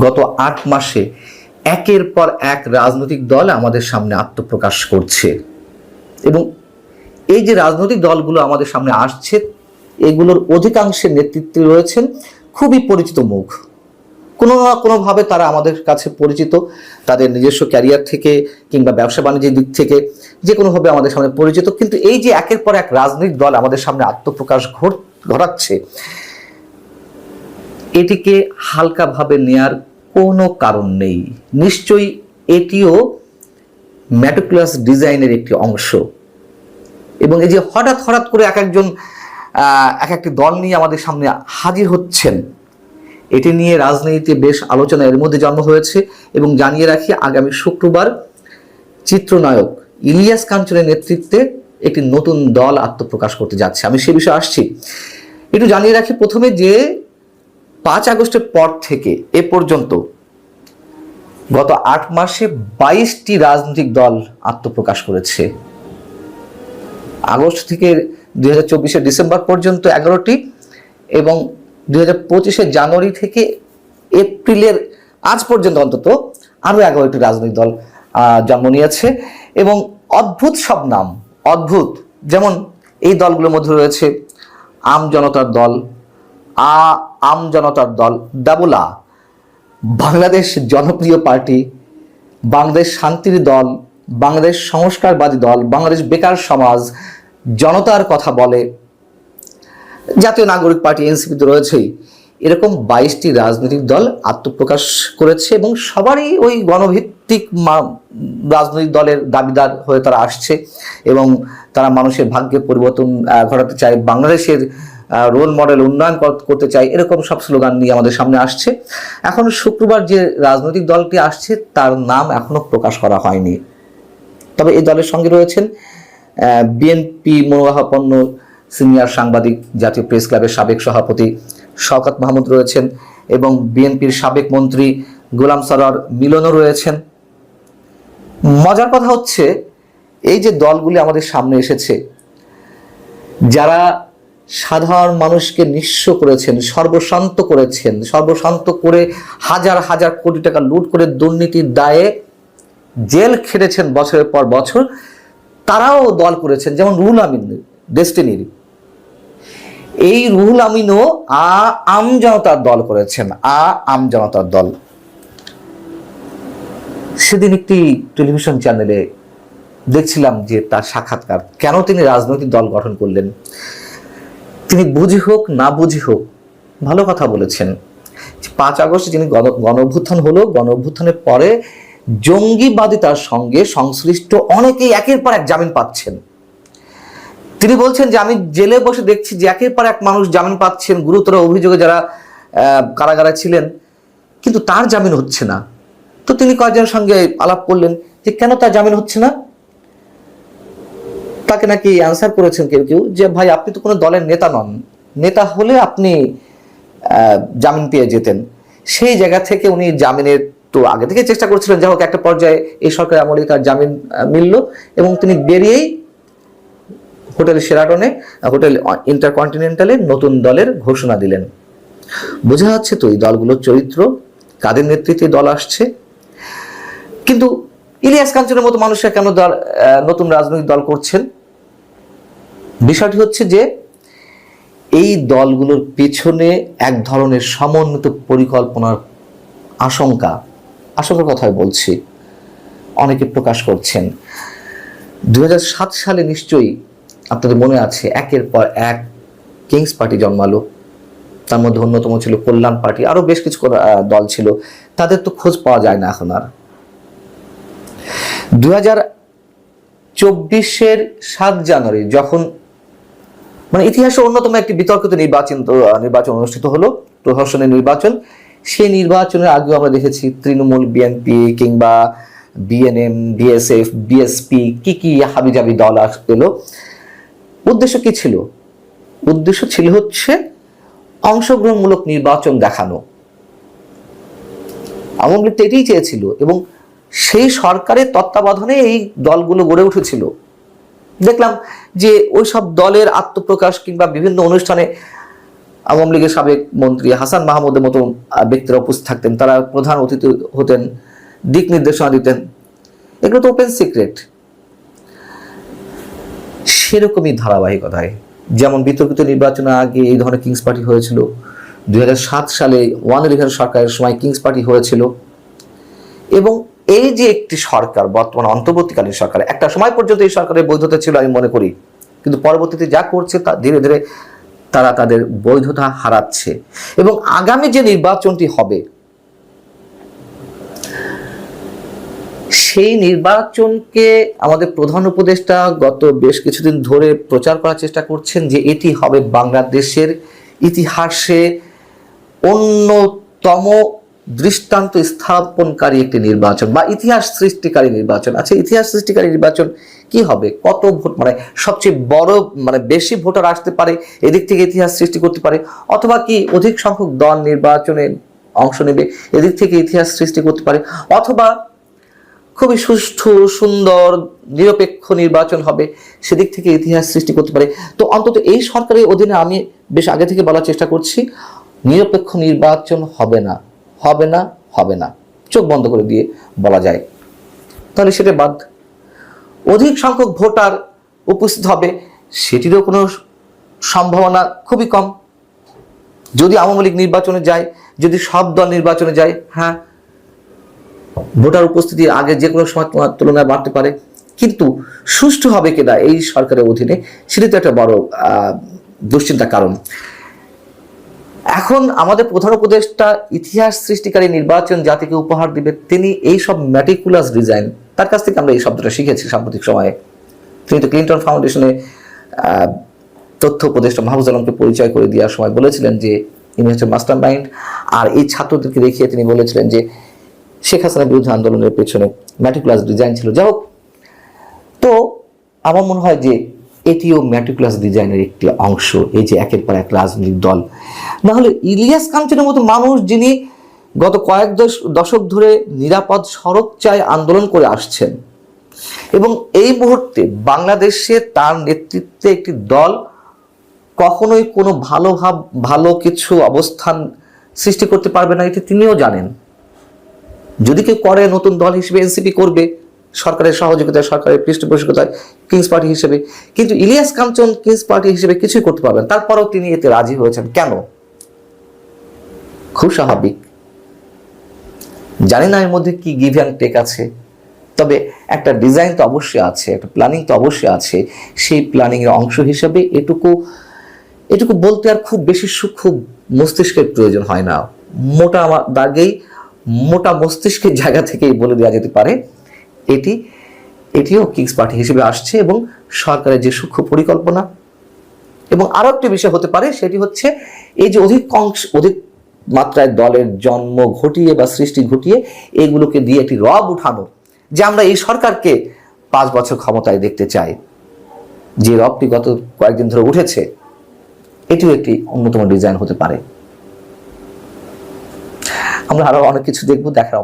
গত আট মাসে একের পর এক রাজনৈতিক দল আমাদের সামনে আত্মপ্রকাশ করছে। এবং এই যে রাজনৈতিক দলগুলো আমাদের সামনে আসছে, এগুলোর অধিকাংশের নেতৃত্বে রয়েছেন খুবই পরিচিত মুখ। কোনো না কোনোভাবে তারা আমাদের কাছে পরিচিত, তাদের নিজস্ব ক্যারিয়ার থেকে কিংবা ব্যবসা বাণিজ্যের দিক থেকে যে কোনোভাবে আমাদের সামনে পরিচিত। কিন্তু এই যে একের পর এক রাজনৈতিক দল আমাদের সামনে আত্মপ্রকাশ ঘট- ঘটাচ্ছে এটিকে হালকাভাবে নেয়ার কোনো কারণ নেই। নিশ্চয়ই এটিও ম্যাটোক্লাস ডিজাইনের একটি অংশ। এবং এই যে হঠাৎ হঠাৎ করে এক একজন এক একটি দল নিয়ে আমাদের সামনে হাজির হচ্ছেন, এটি নিয়ে রাজনীতিতে বেশ আলোচনা এর মধ্যে জন্ম হয়েছে এবং জানিয়ে রাখি আগামী শুক্রবার চিত্রনায়ক ইলিয়াস কাঞ্চনের নেতৃত্বে একটি নতুন দল আত্মপ্রকাশ করতে যাচ্ছে। আমি সে বিষয়ে আসছি। একটু জানিয়ে রাখি প্রথমে যে পাঁচ আগস্টের পর থেকে এ পর্যন্ত গত আট মাসে বাইশটি রাজনৈতিক দল আত্মপ্রকাশ করেছে। আগস্ট থেকে দুই হাজার চব্বিশের ডিসেম্বর পর্যন্ত এগারোটি এবং দুই হাজার পঁচিশের জানুয়ারি থেকে এপ্রিলের আজ পর্যন্ত অন্তত আরও এগারোটি রাজনৈতিক দল জন্ম নিয়েছে এবং অদ্ভুত সব নাম, অদ্ভুত। যেমন এই দলগুলোর মধ্যে রয়েছে আম জনতার দল আ, আম জনতার দল, ডাবুলা। বাংলাদেশ জনপ্রিয় পার্টি, বাংলাদেশ শান্তির দল, বাংলাদেশ সংস্কারবাদী দল, বাংলাদেশ বেকার সমাজ, জনতার কথা বলে। জাতীয় নাগরিক পার্টি, এনসিপি তো রয়েছেই। এরকম বাইশটি রাজনৈতিক দল আত্মপ্রকাশ করেছে এবং সবারই ওই গণভিত্তিক রাজনৈতিক দলের দাবিদার হয়ে তারা আসছে এবং তারা মানুষের ভাগ্যে পরিবর্তন ঘটাতে চায়। বাংলাদেশের রোল মডেল উন্নয়ন করতে চায় এরকম সব স্লোগান নিয়ে আমাদের সামনে আসছে। এখন শুক্রবার যে রাজনৈতিক দলটি আসছে, তার নাম এখনও প্রকাশ করা হয়নি। তবে এই দলের সঙ্গে রয়েছেন বিএনপি মনোভাবাপন্ন সিনিয়র সাংবাদিক, জাতীয় প্রেস ক্লাবের সাবেক সভাপতি শওকত মাহমুদ রয়েছেন এবং বিএনপির সাবেক মন্ত্রী গোলাম সরার মিলনও রয়েছেন। মজার কথা হচ্ছে, এই যে দলগুলি আমাদের সামনে এসেছে, যারা সাধারণ মানুষকে নিঃস্ব করেছেন, সর্বশান্ত করেছেন, সর্বশান্ত করে হাজার হাজার কোটি টাকা লুট করে দুর্নীতির দায়ে জেল খেটেছেন বছরের পর বছর। তারাও দল করেছেন, যেমন রুহুল আমিন ডেস্টিনির এই রুহুল আমিনও আ আম জনতার দল করেছেন, আ আম জনতার দল। সেদিন একটি টেলিভিশন চ্যানেলে দেখছিলাম যে তার সাক্ষাৎকার, কেন তিনি রাজনৈতিক দল গঠন করলেন। তিনি বুঝি হোক, না বুঝি হোক, ভালো কথা বলেছেন। পাঁচ আগস্ট যিনি গণ- গণঅভ্যুত্থান হলো গণ অভ্যুত্থানের পরে জঙ্গিবাদিতার সঙ্গে সংশ্লিষ্ট অনেকেই একের পর এক জামিন পাচ্ছেন। তিনি বলছেন যে, আমি জেলে বসে দেখছি যে একের পর এক মানুষ জামিন পাচ্ছেন, গুরুতর অভিযোগে যারা কারাগারে ছিলেন। কিন্তু তার জামিন হচ্ছে না। তো তিনি কয়েকজনের সঙ্গে আলাপ করলেন যে, কেন তার জামিন হচ্ছে না? তাকে নাকি অ্যান্সার করেছেন কেউ কেউ যে, ভাই, আপনি তো কোনো দলের নেতা নন। নেতা হলে আপনি জামিন পেয়ে যেতেন। সেই জায়গা থেকে উনি জামিনের তো আগে থেকে চেষ্টা করছিলেন। যাই হোক, একটা পর্যায়ে এই সরকার আমলে তার জামিন মিলল এবং তিনি বেরিয়েই হোটেল সেরাটনে হোটেল ইন্টারকন্টিনেন্টালে নতুন দলের ঘোষণা দিলেন। বোঝা যাচ্ছে তো এই দলগুলোর চরিত্র, কাদের নেতৃত্বে দল আসছে। কিন্তু ইলিয়াস কাঞ্চনের মতো মানুষরা কেন দল নতুন রাজনৈতিক দল করছেন? বিষয়টি হচ্ছে যে এই দলগুলোর পেছনে এক ধরনের সমন্বিত পরিকল্পনার আশঙ্কা, আশঙ্কার কথাই বলছি, অনেকে প্রকাশ করছেন। দু হাজার সাত সালে নিশ্চয়ই আপনাদের মনে আছে, একের পর এক কিংস পার্টি জন্মালো। তার মধ্যে অন্যতম ছিল কল্যাণ পার্টি, আরও বেশ কিছু দল ছিল। তাদের তো খোঁজ পাওয়া যায় না এখন আর। দু হাজার চব্বিশের সাত জানুয়ারি যখন মানে ইতিহাসে অন্যতম একটি বিতর্কিত নির্বাচন নির্বাচন অনুষ্ঠিত হলো, প্রহসনের নির্বাচন। সেই নির্বাচনের আগেও আমরা দেখেছি তৃণমূল বিএনপি কিংবা বিএনএম বিএসএফ বিএসপি কি কি হাবিজাবি দল আস, এলো। উদ্দেশ্য কি ছিল? উদ্দেশ্য ছিল হচ্ছে অংশগ্রহণমূলক নির্বাচন দেখানো। আওয়ামী লীগ এটাই চেয়েছিল এবং সেই সরকারের তত্ত্বাবধানে এই দলগুলো গড়ে উঠেছিল। দেখলাম যে ওই সব দলের আত্মপ্রকাশ কিংবা বিভিন্ন অনুষ্ঠানে আওয়ামী লীগের সাবেক মন্ত্রী হাসান মাহমুদের মতো ব্যক্তিরা উপস্থিত থাকতেন। তারা প্রধান অতিথি হতেন, দিক নির্দেশনা দিতেন। এগুলো তো ওপেন সিক্রেট সেরকমই ধারাবাহিকতায়। যেমন বিতর্কিত নির্বাচনের আগে এই ধরনের কিংস পার্টি হয়েছিল। দুই হাজার সাত সালে ওয়ান ইলেভেন সরকারের সময় কিংস পার্টি হয়েছিল। এবং এই যে একটি সরকার, বর্তমান অন্তর্বর্তীকালীন সরকার, একটা সময় পর্যন্ত এই সরকারের বৈধতা ছিল আমি মনে করি। কিন্তু পরবর্তীতে যা করছে তা ধীরে ধীরে তারা তাদের বৈধতা হারাচ্ছে। এবং আগামী যে নির্বাচনটি হবে, সেই নির্বাচনকে আমাদের প্রধান উপদেষ্টা গত বেশ কিছুদিন ধরে প্রচার করার চেষ্টা করছেন যে এটি হবে বাংলাদেশের ইতিহাসে অন্যতম দৃষ্টান্ত স্থাপনকারী একটি নির্বাচন বা ইতিহাস সৃষ্টিকারী নির্বাচন। আচ্ছা ইতিহাস সৃষ্টিকারী নির্বাচন কি হবে? কত ভোট মানে সবচেয়ে বড় মানে বেশি ভোটার আসতে পারে, এদিক থেকে ইতিহাস সৃষ্টি করতে পারে, অথবা কি অধিক সংখ্যক দল নির্বাচনে অংশ নেবে, এদিক থেকে ইতিহাস সৃষ্টি করতে পারে, অথবা খুবই সুষ্ঠু, সুন্দর, নিরপেক্ষ নির্বাচন হবে, সেদিক থেকে ইতিহাস সৃষ্টি করতে পারে। তো অন্তত এই সরকারের অধীনে আমি বেশ আগে থেকে বলার চেষ্টা করছি, নিরপেক্ষ নির্বাচন হবে না। হবে না হবে না। চোখ বন্ধ করে দিয়ে বলা যায়। তাহলে সেটা বাদ। অধিক সংখ্যক ভোটার উপস্থিত হবে, সেটিরও কোনো সম্ভাবনা খুবই কম। যদি আওয়ামী লীগ নির্বাচনে যায়, যদি সব দল নির্বাচনে যায় হ্যাঁ ভোটার উপস্থিতি আগে যে কোনো সময় তোমার তুলনায় বাড়তে পারে। কিন্তু সুষ্ঠু হবে কিনা এই সরকারের অধীনে, সেটি তো একটা বড় দুশ্চিন্তার কারণ। এখন আমাদের প্রধান উপদেষ্টা ইতিহাস সৃষ্টিকারী নির্বাচন জাতিকে উপহার দিবে, তিনি এই সব ম্যাটিকুলাস ডিজাইন তার কাছ থেকে আমরা এই শব্দটা শিখেছি সাম্প্রতিক সময়ে। তিনি তো ক্লিন্টন ফাউন্ডেশনে তথ্য উপদেষ্টা মাহবুজ আলমকে পরিচয় করে দেওয়ার সময় বলেছিলেন যে, ইনি হচ্ছে মাস্টার মাইন্ড আর এই ছাত্রদেরকে দেখিয়ে তিনি বলেছিলেন যে, শেখ হাসিনার বিরুদ্ধে আন্দোলনের পেছনে ম্যাটিকুলাস ডিজাইন ছিল। যাই হোক, তো আমার মনে হয় যে এটিও ম্যাটিকুলাস ডিজাইনের একটি অংশ, এই যে একের পর এক রাজনৈতিক দল। না হলে ইলিয়াস কাঞ্চনের মতো মানুষ যিনি গত কয়েক দশ- দশক ধরে নিরাপদ সড়ক চায় আন্দোলন করে আসছেন, এবং এই মুহূর্তে বাংলাদেশে তার নেতৃত্বে একটি দল কখনোই কোনো ভালো ভাব, ভালো কিছু অবস্থান সৃষ্টি করতে পারবে না, এটি তিনিও জানেন। যদি কেউ করে, নতুন দল হিসেবে এনসিপি করবে সরকারের সহযোগিতায়, সরকারের পৃষ্ঠপোষকতায় কিংস পার্টি হিসেবে। কিন্তু ইলিয়াস কাঞ্চন কিংস পার্টি হিসেবে কিছুই করতে পারবেন তারপরেও তিনি এতে রাজি হয়েছেন। কেন? খুব স্বাভাবিক। জানি না এর মধ্যে কি গিভ অ্যান্ড টেক আছে। তবে একটা ডিজাইন তো অবশ্যই আছে, একটা প্ল্যানিং তো অবশ্যই আছে। সেই প্ল্যানিং এর অংশ হিসেবে এটুকু এটুকু বলতে আর খুব বেশি সূক্ষ্ম মস্তিষ্কের প্রয়োজন হয় না। মোটা দাগেই মোটা মস্তিষ্কের জায়গা থেকেই বলে দেওয়া যেতে পারে। এটি, এটিও কিংস পার্টি হিসেবে আসছে এবং সরকারের যে সূক্ষ্ম পরিকল্পনা এবং আরও একটি বিষয় হতে পারে, সেটি হচ্ছে এই যে অধিক অংশ অধিক মাত্রায় দলের জন্ম ঘটিয়ে বা সৃষ্টি ঘটিয়ে এগুলোকে দিয়ে একটি রব উঠানো, যে আমরা এই সরকারকে পাঁচ বছর ক্ষমতায় দেখতে চাই। যে রবটি গত কয়েকদিন ধরে উঠেছে, এটিও একটি অন্যতম ডিজাইন হতে পারে। আমরা আরও অনেক কিছু দেখব, দেখার